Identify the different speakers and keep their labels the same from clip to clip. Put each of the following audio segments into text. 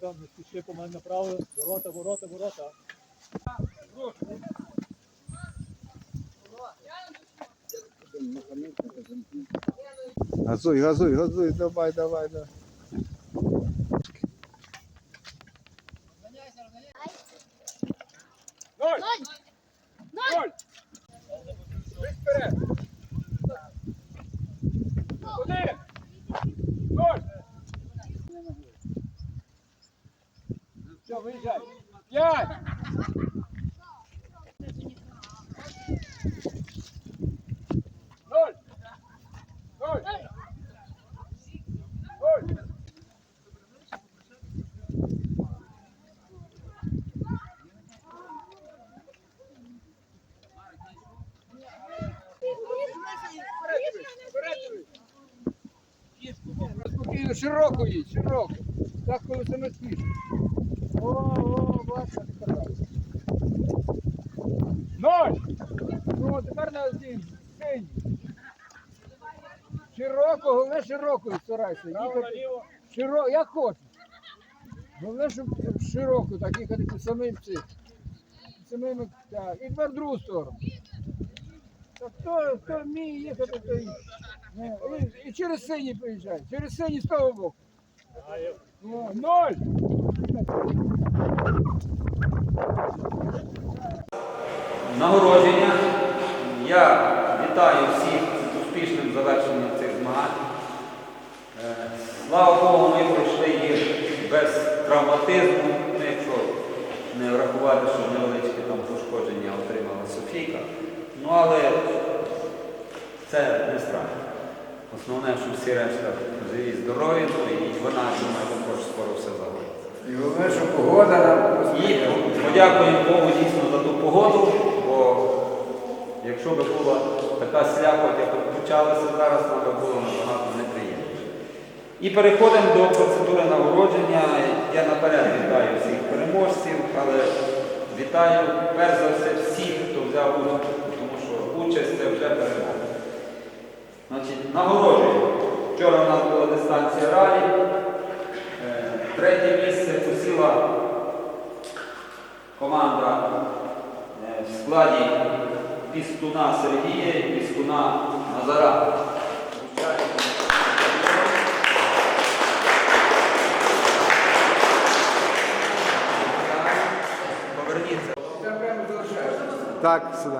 Speaker 1: Богдан, не спіши по мене направо. Ворота, ворота, ворота.
Speaker 2: Газуй, газуй, газуй, давай, давай, давай.
Speaker 1: Ноль! Вперед! Один! Ноль! Все, виїжджай! П'ять!
Speaker 3: Широко їдь, широко. Так, коли саме спішно. О, о.
Speaker 1: Ноль!
Speaker 3: Ну, тепер на один синій. Широко, головне широко старайся. Їхати широко, як хочеш. Головне, щоб широко так їхати по самим цим. Самими, так. І тепер другу сторону. Так хто, хто вміє їхати, той. Ну, і, і через синій приїжджай, через синій з того боку. О, ноль!
Speaker 4: Нагородження. Я вітаю всіх з успішним завершенням цих змагань. Е, Слава Богу, ми пройшли їх без травматизму, ну, якщо не врахувати, що невеличке там пошкодження отримала Софійка. Ну але це не страшно. Основне, що всі решта живі, здорові, ну і вона, думаю, також скоро все загоїться.
Speaker 3: І головне, що погода нам
Speaker 4: І подякуємо Богу дійсно за ту погоду, бо якщо б була така слякоть, як почалася зараз, нам би було набагато неприємніше. І переходимо до процедури нагородження. Я наперед вітаю всіх переможців, але вітаю перш за все всіх, хто взяв участь, тому що участь це вже перемога. Значить, нагороджуємо. Вчора у нас була дистанція ралі. Е, Третє місце посіла команда е, в складі Пістуна Сергія і Пістуна Назара. Поверніться.
Speaker 2: Так, сюди.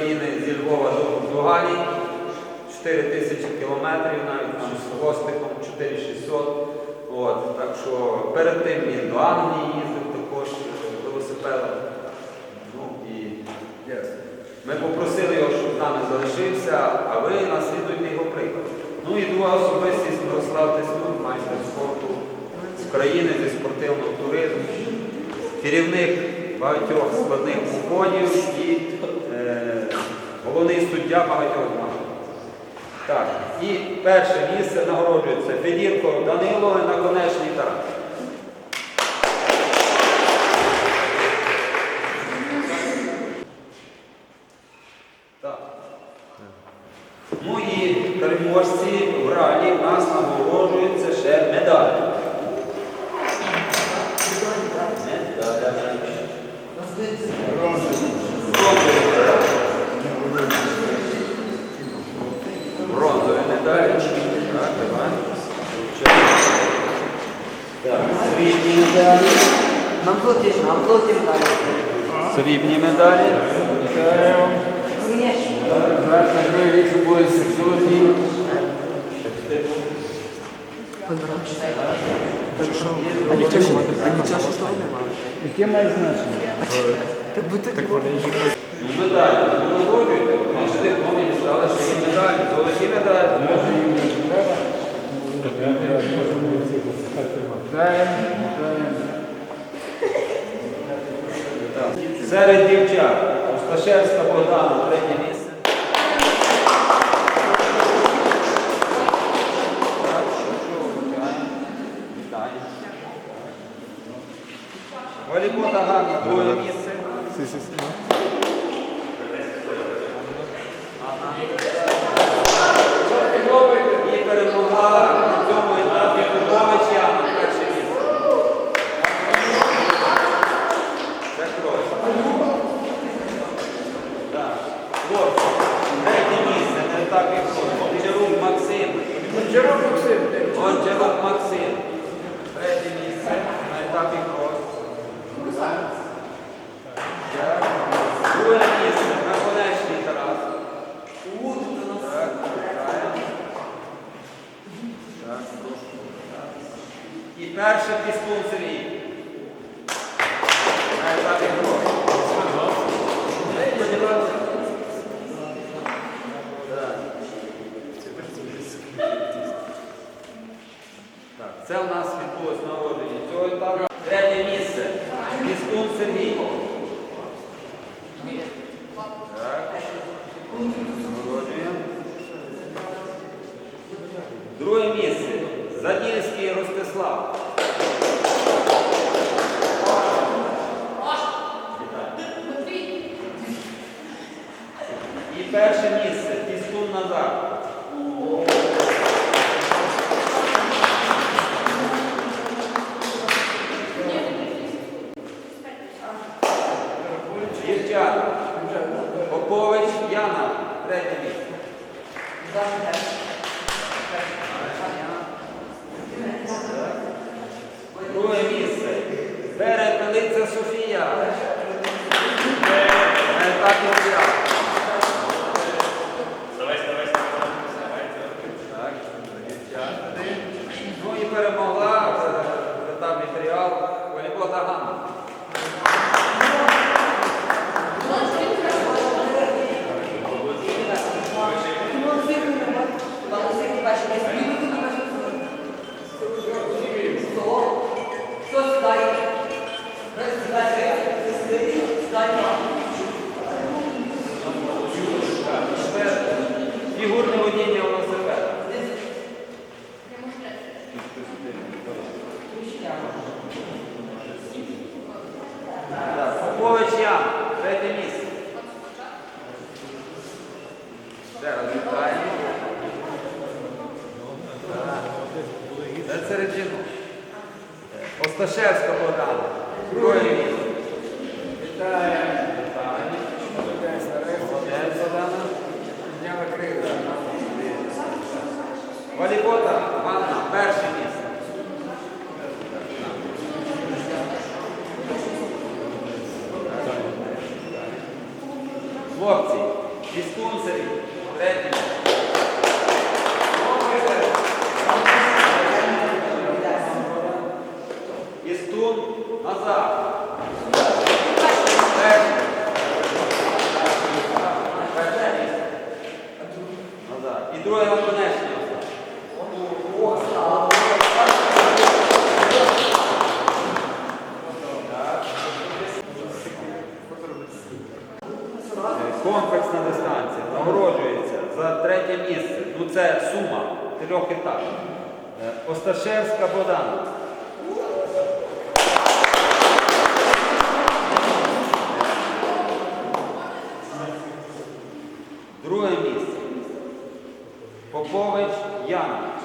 Speaker 4: України зі Львова до, до Галії. 4 тисячі кілометрів, навіть з хвостиком 4600. От, так що перед тим він до Англії їздив також е, велосипедом. Ну, і ми попросили його, щоб з нами залишився, а ви наслідуйте його приклад. Ну і друга особистість Мирослав Теснюк, майстер спорту України зі спортивного туризму, керівник багатьох складних головний суддя багатьох наших. Так, і перше місце нагороджується Федірко Данило на наконечний Тарас.
Speaker 5: Нам платиш, нам платим далі.
Speaker 4: Срібні медалі. Вітаю.
Speaker 3: Зараз на другий рік буде сексуальні. Ані чашу слава немає. Яке має значення?
Speaker 4: Так будьте так вони їх. Медалі. Ви не стали, що є медалі. То є медаль? Може їм не треба. Серед дівчат Осташевська Богдана, третє місце. Валікота Ганна, друге місце. Cenab-ı Hak sevdi. O Cenab-ı Hak Це у нас відбулося народження. цього етапу. Третє місце. Пістун Сергій. Так. Нагороджуємо. Друге місце. Задільський Ростислав. І перше місце. Піскун Назар. Gracias. Сташевська Богдана. Друге місце. Вітаємо. Волікота Анна, перший. Це сума трьох етажів. Е, Осташевська Богдана. Друге місце. Попович Яна.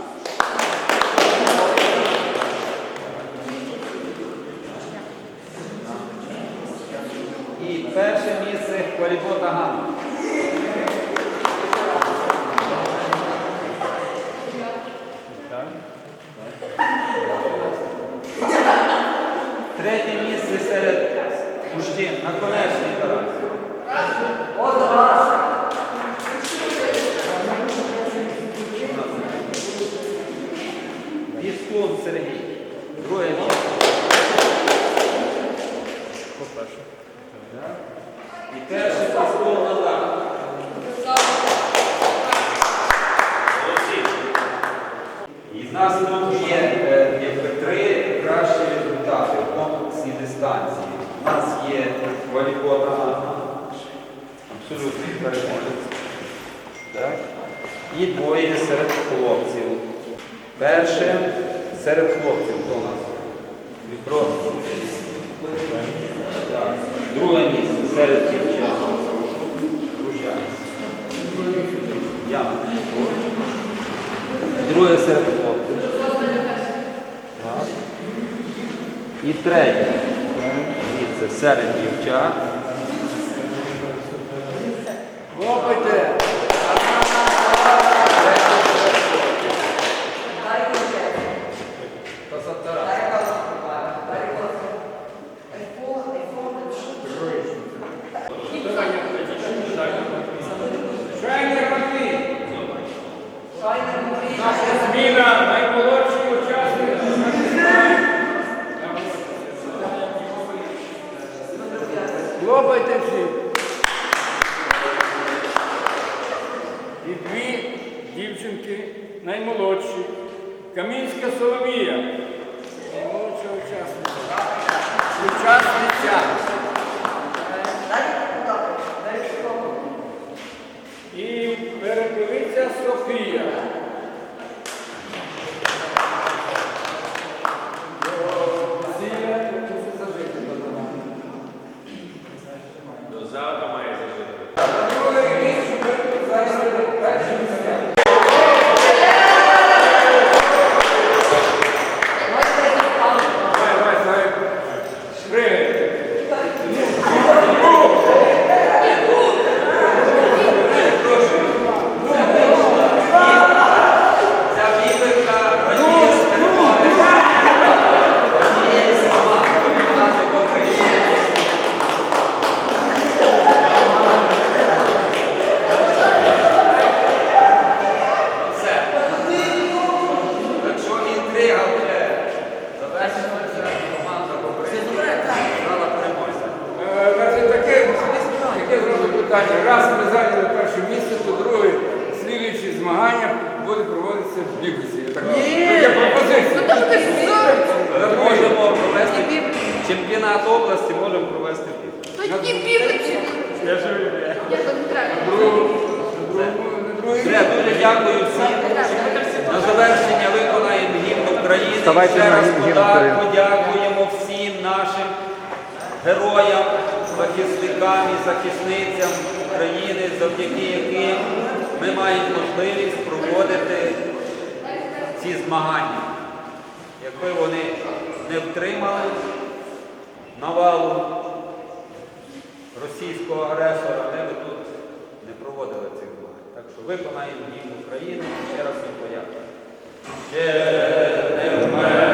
Speaker 4: І в нас тут є е, три кращі результати в конкурсній дистанції. У нас є волейбольна абсолютний переможець. І двоє серед хлопців. Перше серед хлопців хто нас. Відброс. Друге місце серед дівчат. Хлопців. Так. І третє. Це серед дівчат. Yeah. Завершення виконаємо гімн України. Ще раз пода- подякуємо всім нашим героям, захисникам і захисницям України, завдяки яким ми маємо можливість проводити ці змагання. Якби вони не втримали навалу російського агресора, ми б тут не проводили цих змагань. Так що виконаємо гімн України. Ще раз їм подякую. Yeah.